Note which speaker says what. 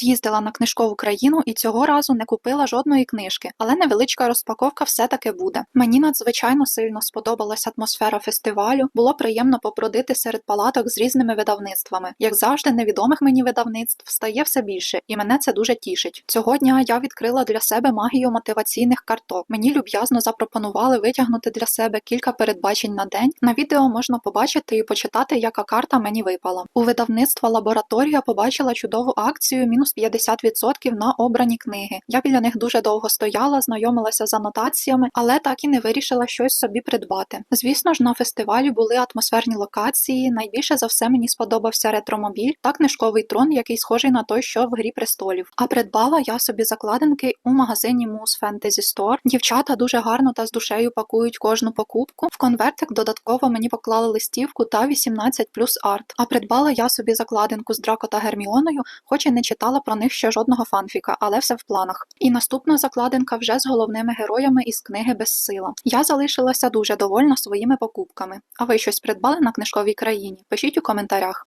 Speaker 1: З'їздила на книжкову країну і цього разу не купила жодної книжки, але невеличка розпаковка все-таки буде. Мені надзвичайно сильно сподобалась атмосфера фестивалю. Було приємно попродити серед палаток з різними видавництвами. Як завжди, невідомих мені видавництв стає все більше, і мене це дуже тішить. Цього дня я відкрила для себе магію мотиваційних карток. Мені люб'язно запропонували витягнути для себе кілька передбачень на день. На відео можна побачити і почитати, яка карта мені випала. У видавництва лабораторія побачила чудову акцію мінус 50% на обрані книги. Я біля них дуже довго стояла, знайомилася з анотаціями, але так і не вирішила щось собі придбати. Звісно ж, на фестивалі були атмосферні локації. Найбільше за все мені сподобався ретромобіль та книжковий трон, який схожий на той, що в грі престолів. А придбала я собі закладинки у магазині Moose Fantasy Store. Дівчата дуже гарно та з душею пакують кожну покупку. В конвертик додатково мені поклали листівку та 18 плюс арт. А придбала я собі закладинку з Драко та Герміоною, хоч і не читала про них ще жодного фанфіка, але все в планах. І наступна закладинка вже з головними героями із книги Безсила. Я залишилася дуже довольна своїми покупками. А ви щось придбали на книжковій країні? Пишіть у коментарях.